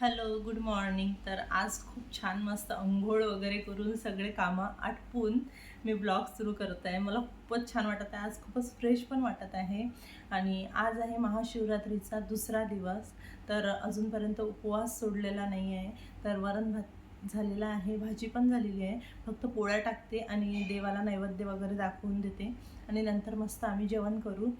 Hello good morning. तर आज खूप छान मस्त अंघोळ वगैरे करून सगळे कामं आटपून मी ब्लॉग सुरू करत आहे. मला खूपच छान वाटत आहे. आज खूपच फ्रेश पण वाटत आहे. आणि आज आहे महाशिवरात्रीचा दुसरा दिवस. तर अजूनपर्यंत उपवास सोडलेला नाही आहे. तर वरण भात झालेला आहे भाजी पण झालेली आहे. फक्त पोळ्या टाकते आणि देवाला नैवेद्य वगैरे दाखवून देते. आणि नंतर मस्त आम्ही जेवण करू.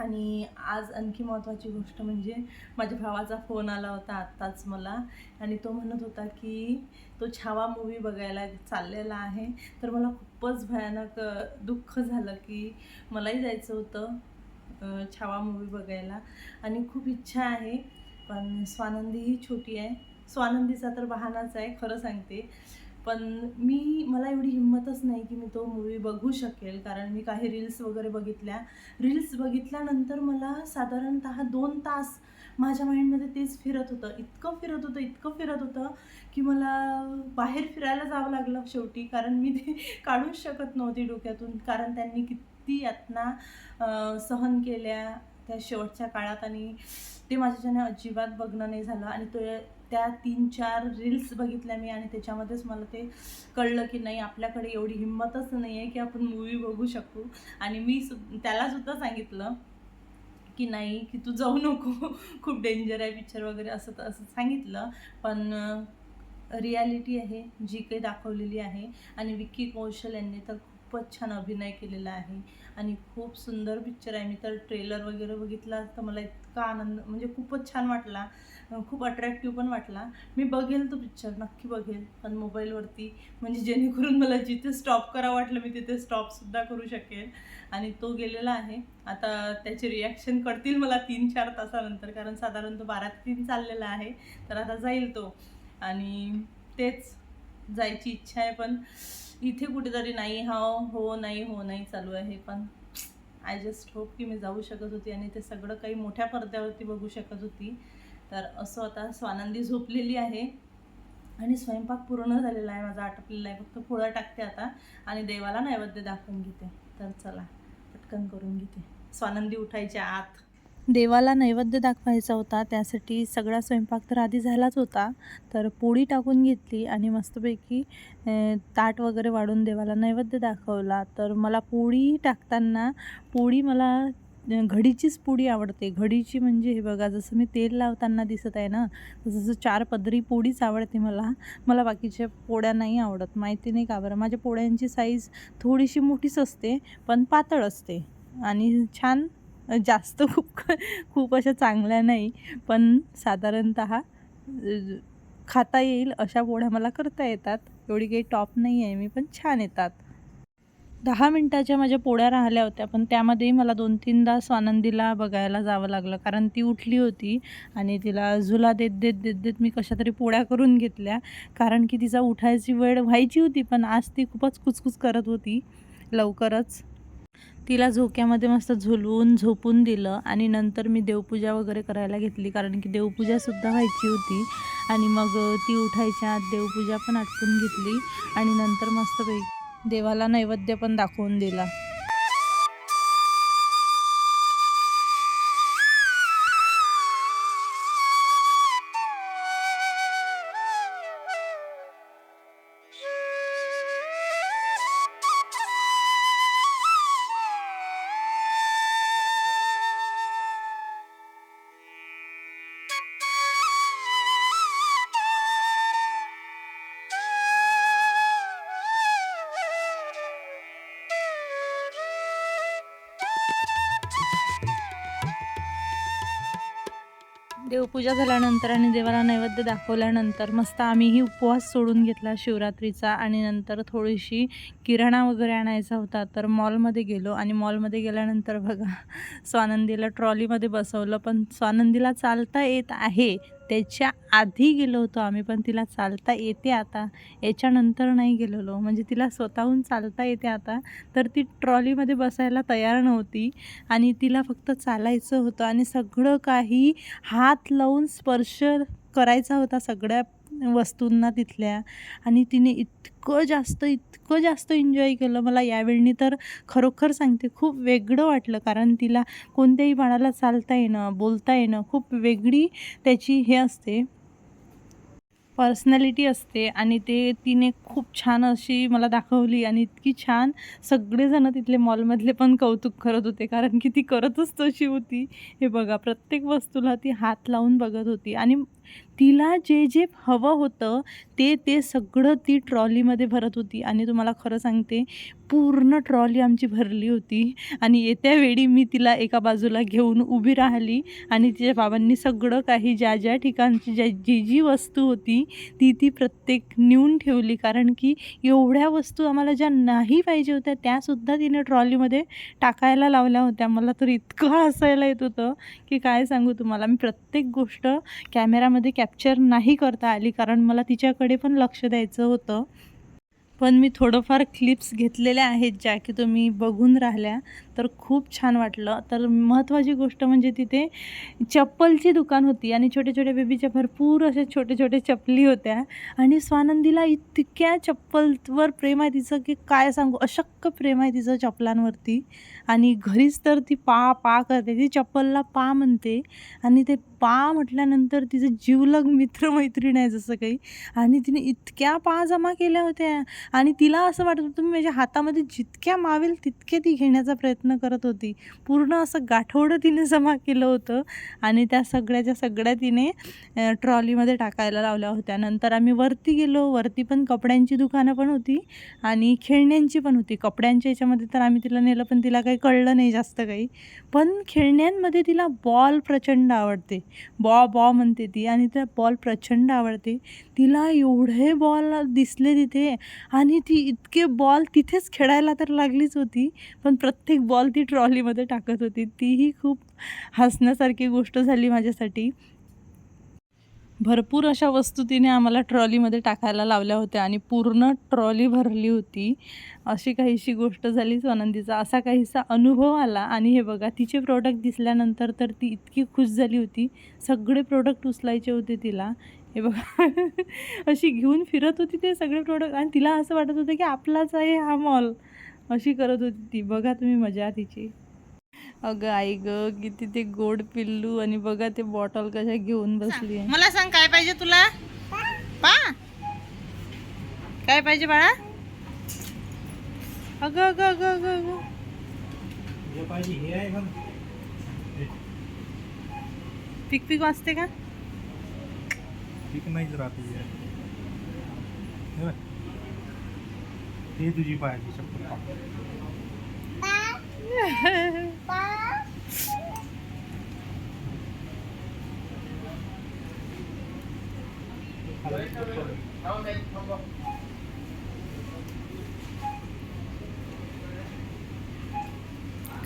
आणि आज आणखी महत्त्वाची गोष्ट म्हणजे माझ्या भावाचा फोन आला होता आत्ताच मला. आणि तो म्हणत होता की तो छावा मूवी बघायला चाललेला आहे. तर मला खूपच भयानक दुःख झालं की मलाही जायचं होतं छावा मूवी बघायला. आणि खूप इच्छा आहे पण स्वानंदी ही छोटी आहे. स्वानंदीचा तर बहानाच आहे खरं सांगते. पण मी मला एवढी हिंमतच नाही की मी तो मूवी बघू शकेल. कारण मी काही रील्स वगैरे बघितल्या. रील्स बघितल्यानंतर मला साधारणतः दोन तास माझ्या माइंडमध्ये तेच फिरत होतं. इतकं फिरत होतं इतकं फिरत होतं की मला बाहेर फिरायला जावं लागलं शेवटी. कारण मी ते काढूच शकत नव्हती डोक्यातून. कारण त्यांनी किती यातना सहन केल्या त्या शेवटच्या काळात. आणि ते माझ्याच्याने अजिबात बघणं नाही झालं. आणि तो त्या तीन चार रील्स बघितल्या मी आणि त्याच्यामध्येच मला ते कळलं की नाही आपल्याकडे एवढी हिंमतच नाही आहे की आपण मूवी बघू शकू. आणि मी सु त्याला सुद्धा सांगितलं की नाही की तू जाऊ नको. खूप डेंजर आहे पिक्चर वगैरे असं तर असं सांगितलं. पण रियालिटी आहे जी काही दाखवलेली आहे. आणि विक्की कौशल यांनी तर खूपच छान अभिनय केलेला आहे आणि खूप सुंदर पिक्चर आहे. मी तर ट्रेलर वगैरे बघितला तर मला इतका आनंद म्हणजे खूपच छान वाटला. खूप अट्रॅक्टिव्ह पण वाटला. मी बघेल तो पिक्चर नक्की बघेल. पण मोबाईलवरती म्हणजे जेणेकरून मला जिथे स्टॉप करा वाटलं मी तिथे स्टॉपसुद्धा करू शकेल. आणि तो गेलेला आहे. आता त्याचे रिॲक्शन कळतील मला तीन चार तासानंतर कारण साधारण तो बारा तीन चाललेला आहे. तर आता जाईल तो. आणि तेच जायची इच्छा आहे पण इथे कुठेतरी नाही हा हो नाही हो नाही चालू आहे पण आय जस्ट होप की मी जाऊ शकत होती आणि ते सगळं काही मोठ्या पडद्यावरती बघू शकत होती. तर असं आता स्वानंदी झोपलेली आहे आणि स्वयंपाक पूर्ण झालेला आहे माझा आटपलेला आहे फक्त पोळ्या टाकते आता आणि देवाला नैवेद्य दाखवून घेते. तर चला पटकन करून घेते. स्वानंदी उठायच्या आत. देवाला नैवेद्य दाखवायचा होता त्यासाठी सगळा स्वयंपाक तर आधी झालाच होता. तर पोळी टाकून घेतली आणि मस्तपैकी ताट वगैरे वाढून देवाला नैवेद्य दाखवला. तर मला पोळी टाकताना पोळी मला घडीचीच पोळी आवडते. घडीची म्हणजे हे बघा जसं मी तेल लावताना दिसत आहे ना तसं चार पदरी पोळीच आवडते मला. मला बाकीच्या पोळ्या नाही आवडत माहिती नाही का बरं. माझ्या पोळ्यांची साईज थोडीशी मोठीच असते पण पातळ असते. आणि छान जास्त खूप खूप अशा चांगल्या नाही पण साधारणत खाता येईल अशा पोळ्या मला करता येतात. एवढी काही टॉप नाही आहे मी पण छान येतात. दहा मिनटाच्या माझ्या पोळ्या राहिल्या होत्या पण त्यामध्येही मला दोन तीनदा स्वानंदीला बघायला जावं लागलं कारण ती उठली होती आणि तिला झुला देत देत देत देत मी कशा तरी पोळ्या करून घेतल्या कारण की तिचा उठायची वेळ व्हायची होती पण आज ती खूपच कुचकुच करत होती लवकरच. तिला झोक्यामध्ये मस्त झुलवून झोपून दिलं आणि नंतर मी देवपूजा वगैरे करायला घेतली. कारण की देवपूजासुद्धा व्हायची होती. आणि मग ती उठायच्या आत देवपूजा पण आटपून घेतली. आणि नंतर मस्तपैकी देवाला नैवेद्य पण दाखवून दिला. देवपूजा झाल्यानंतर आणि देवाला नैवेद्य दाखवल्यानंतर मस्त आम्हीही उपवास सोडून घेतला शिवरात्रीचा आणि नंतर थोडीशी किराणा वगैरे आणायचा होता तर मॉलमध्ये गेलो आणि मॉलमध्ये गेल्यानंतर बघा स्वानंदीला ट्रॉलीमध्ये बसवलं. पण स्वानंदीला चालता येत आहे त्याच्या आधी गेलो होतो आम्ही पण तिला चालता येते आता. याच्यानंतर नाही गेलेलो. म्हणजे तिला स्वतःहून चालता येते आता. तर ती ट्रॉलीमध्ये बसायला तयार नव्हती आणि तिला फक्त चालायचं होतं आणि सगळं काही हात लावून स्पर्श करायचा होता सगळ्या वस्तूंना तिथल्या. आणि तिने इतकं जास्त इतकं जास्त एन्जॉय केलं. मला यावेळी तर खरोखर सांगते खूप वेगळं वाटलं. कारण तिला कोणत्याही बाळाला चालता येणं बोलता येणं खूप वेगळी त्याची हे असते. पर्सनॅलिटी असते. आणि ते तिने खूप छान अशी मला दाखवली. आणि इतकी छान सगळेजण तिथले मॉलमधले पण कौतुक करत होते. कारण की ती करतच तशी होती. हे बघा प्रत्येक वस्तूला ती हात लावून बघत होती. आणि तिला जे जे हवं होतं ते ते सगळं ती ट्रॉलीमध्ये भरत होती. आणि तुम्हाला खरं सांगते पूर्ण ट्रॉली आमची भरली होती. आणि येत्या वेळी मी तिला एका बाजूला घेऊन उभी राहिली. आणि तिच्या बाबांनी सगळं काही ज्या ज्या ठिकाणची ज्या जी जी वस्तू होती ती ती प्रत्येक नेऊन ठेवली. कारण की एवढ्या वस्तू आम्हाला ज्या नाही पाहिजे होत्या त्यासुद्धा तिने ट्रॉलीमध्ये टाकायला लावल्या होत्या. मला तर इतकं हसायला येत होतं की काय सांगू तुम्हाला. मी प्रत्येक गोष्ट कॅमेरामध्ये कॅप्चर नाही करता आली कारण मला तिच्याकडे पण लक्ष द्यायचं होतं. पण मी थोडंफार क्लिप्स घेतलेल्या आहेत ज्या की तुम्ही बघून राहिल्या तर खूप छान वाटलं. तर महत्त्वाची गोष्ट म्हणजे तिथे चप्पलची दुकान होती आणि छोट्या छोट्या बेबीच्या भरपूर अशा छोटे छोटे चपली होत्या. आणि स्वानंदीला इतक्या चप्पलवर प्रेम आहे तिचं की काय सांगू अशक्क प्रेम आहे तिचं चपलांवरती. आणि घरीच तर ती पा पा करते. ती चप्पलला पा म्हणते. आणि ते पा म्हटल्यानंतर तिचं जीवलग मित्रमैत्रीण आहे जसं काही. आणि तिने इतक्या पा जमा केल्या होत्या. आणि तिला असं वाटत होतं मी माझ्या हातामध्ये जितक्या मावेल तितके ती घेण्याचा प्रयत्न करत होती. पूर्ण असं गाठोडं तिने जमा केलं होतं. आणि त्या सगळ्याच्या सगळ्या तिने ट्रॉलीमध्ये टाकायला लावल्या होत्या. नंतर आम्ही वरती गेलो. वरती पण कपड्यांची दुकानं पण होती आणि खेळण्यांची पण होती. कपड्यांच्या याच्यामध्ये तर आम्ही तिला नेलं पण तिला काही कळलं नाही जास्त काही. पण खेळण्यांमध्ये तिला बॉल प्रचंड आवडते. बॉ बॉ म्हणते ती आणि त्या बॉल प्रचंड आवडते. तिला एवढे बॉल दिसले तिथे आणि ती इतके बॉल तिथेच खेळायला तर लागलीच होती पण प्रत्येक बॉल ती ट्रॉलीमध्ये टाकत होती. तीही खूप हसण्यासारखी गोष्ट झाली माझ्यासाठी. भरपूर अशा वस्तू तिने आम्हाला ट्रॉलीमध्ये टाकायला लावल्या होत्या आणि पूर्ण ट्रॉली भरली होती. अशी काहीशी गोष्ट झाली स्वानंदीचा. असा काहीसा अनुभव आला आणि हे बघा तिचे प्रोडक्ट दिसल्यानंतर तर ती इतकी खुश झाली होती. सगळे प्रोडक्ट उचलायचे होते तिला. हे बघा अशी घेऊन फिरत होती ते सगळे प्रोडक्ट आणि तिला असं वाटत होतं की आपलाच आहे हा मॉल अशी करत होती ती. बघा तुम्ही मजा तिची. अगं आई ग किती ते गोड पिल्लू आणि बघा ते बॉटल कशा घेऊन बसली आहे. मला सांग काय पाहिजे तुला? पा. काय पाहिजे बाळा? अगं अगं अगं अगं अगं. हे पिक पिक वाजते का? ठीक नाहीच राहते तुझी पाहिजे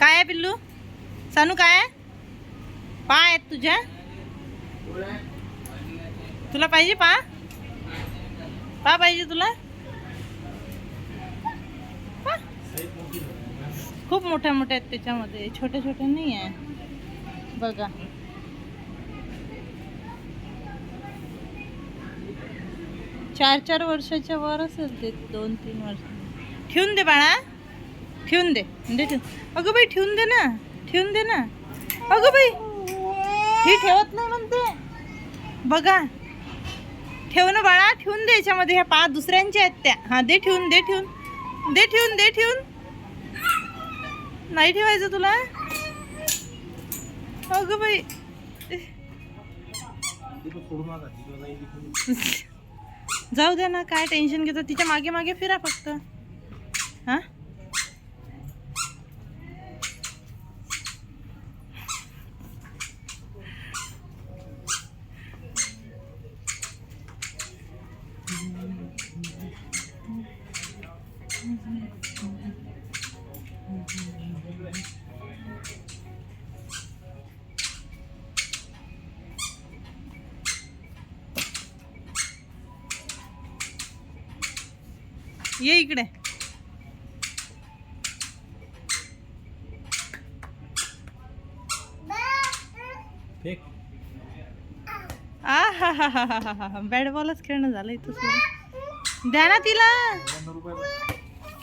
काय आहे पिल्लू? सानू काय आहे? पा आहेत तुझ्या? तुला पाहिजे पा? पा पाहिजे तुला पा? खूप मोठ्या मोठ्या आहेत त्याच्यामध्ये. छोटे छोटे नाही आहे. बघा. चार चार वर्षाच्या वर असेल ते दोन तीन वर्ष. ठेवून दे बाळा. ठेवून दे. म्हणजे दे ठेवून अगं बाई ठेवून दे ना. ठेवून दे ना. अगं बाई. ही ठेवत नाही म्हणते. बघा. ठेव ना बाळा. ठेवून दे याच्यामध्ये. ह्या पाच दुसऱ्यांच्या आहेत त्या. हा दे ठेवून दे ठेवून. दे ठेवून दे ठेवून. नाही ठेवायचं तुला? अगं बाई. जाऊ द्या ना काय टेन्शन घेतो. तिच्यामागे मागे फिरा फक्त. हा? ये इकडे. आ हा हा हा हा हा हा बॅट बॉलच खेळणं झालं इथं सुरू. द्या ना तिला.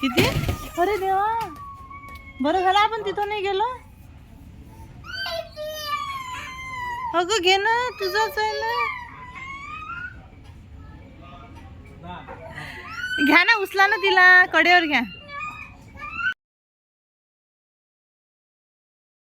किती? अरे देवा. बरं झालं आपण तिथं नाही गेलो? अगं घे ना तुझंच आहे ना. घ्या ना उचला ना तिला कडेवर घ्या.